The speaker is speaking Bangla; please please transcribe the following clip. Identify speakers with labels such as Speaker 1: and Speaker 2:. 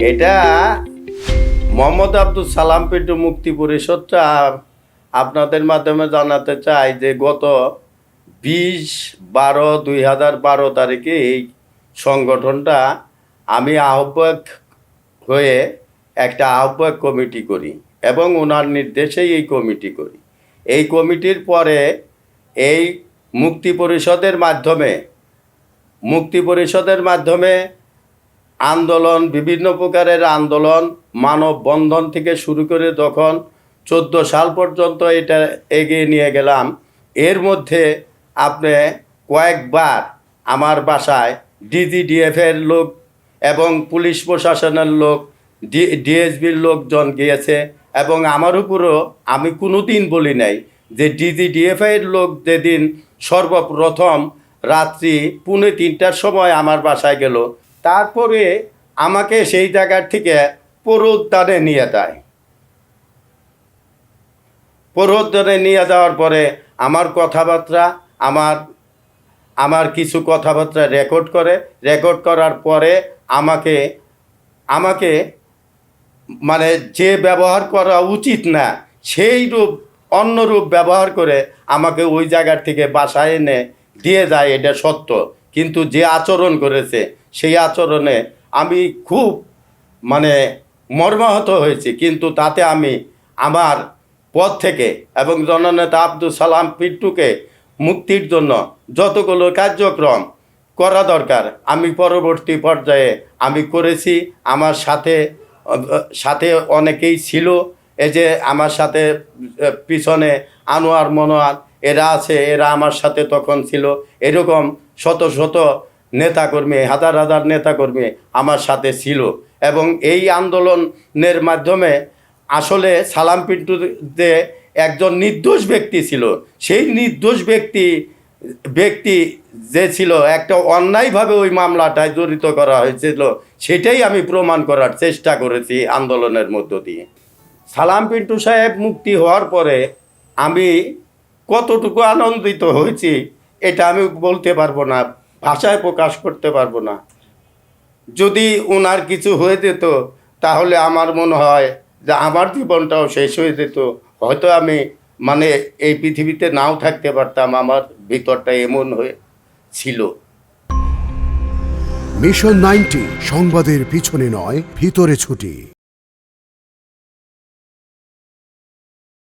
Speaker 1: এটা মোহাম্মদ আব্দুল সালাম পিন্টু মুক্তি পরিষদটা আপনাদের মাধ্যমে জানাতে চাই যে গত বিশ বারো দুই হাজার বারো তারিখে এই সংগঠনটা আমি আহ্বায়ক হয়ে একটা আহ্বায়ক কমিটি করি এবং ওনার নির্দেশেই এই কমিটি করি। এই কমিটির পরে এই মুক্তি পরিষদের মাধ্যমে মুক্তি পরিষদের মাধ্যমে আন্দোলন, বিভিন্ন প্রকারের আন্দোলন মানববন্ধন থেকে শুরু করে যখন চোদ্দ সাল পর্যন্ত এটা এগিয়ে নিয়ে গেলাম, এর মধ্যে আপনি কয়েকবার আমার বাসায় ডিজিডিএফের লোক এবং পুলিশ প্রশাসনের লোক, ডি ডিএসবির লোকজন গিয়েছে এবং আমার উপরও আমি কোনো দিন বলি নাই যে ডিজিডিএফের লোক যেদিন সর্বপ্রথম রাত্রি পুনে তিনটার সময় আমার বাসায় গেল তারপরে আমাকে সেই জায়গার থেকে প্রোদ্যানে নিয়ে যায়। প্রোদ্যানে নিয়ে যাওয়ার পরে আমার কথাবার্তা, আমার আমার কিছু কথাবার্তা রেকর্ড করে রেকর্ড করার পরে আমাকে আমাকে মানে যে ব্যবহার করা উচিত না, সেই রূপ, অন্য রূপ ব্যবহার করে আমাকে ওই জায়গার থেকে বাসায় এনে দিয়ে যায়, এটা সত্য। কিন্তু যে আচরণ করেছে সেই আচরণে আমি খুব মানে মর্মাহত হয়েছি। কিন্তু তাতে আমি আমার পদ থেকে এবং জননেতা আব্দুল সালাম পিন্টুকে মুক্তির জন্য যতগুলো কার্যক্রম করা দরকার, আমি পরবর্তী পর্যায়ে আমি করেছি। আমার সাথে সাথে অনেকেই ছিল। এই যে আমার সাথে পিছনে আনোয়ার মনোয়ার, এরা আছে, এরা আমার সাথে তখন ছিল। এরকম শত শত নেতাকর্মী, হাজার হাজার নেতাকর্মী আমার সাথে ছিল এবং এই আন্দোলনের মাধ্যমে আসলে সালাম পিন্টুতে একজন নির্দোষ ব্যক্তি ছিল। সেই নির্দোষ ব্যক্তি ব্যক্তি যে ছিল, একটা অন্যায়ভাবে ওই মামলাটায় জড়িত করা হয়েছিল, সেটাই আমি প্রমাণ করার চেষ্টা করেছি আন্দোলনের মধ্য দিয়ে। সালাম পিন্টু সাহেব মুক্তি হওয়ার পরে আমি কতটুকু আনন্দিত হয়েছি, এটা আমি বলতে পারব না। ভাষায় প্রকাশ করতে পারব না। যদি ওনার কিছু হয়ে যেত, তাহলে আমার মনে হয় যে আমার জীবনটাও শেষ হয়ে যেত। হয়তো আমি মানে এই পৃথিবীতে নাও থাকতে পারতাম, আমার ভিতরটা এমন হয়ে ছিল।
Speaker 2: মিশন নাইনটি, সংবাদের পিছনে নয়, ভিতরে ছুটি।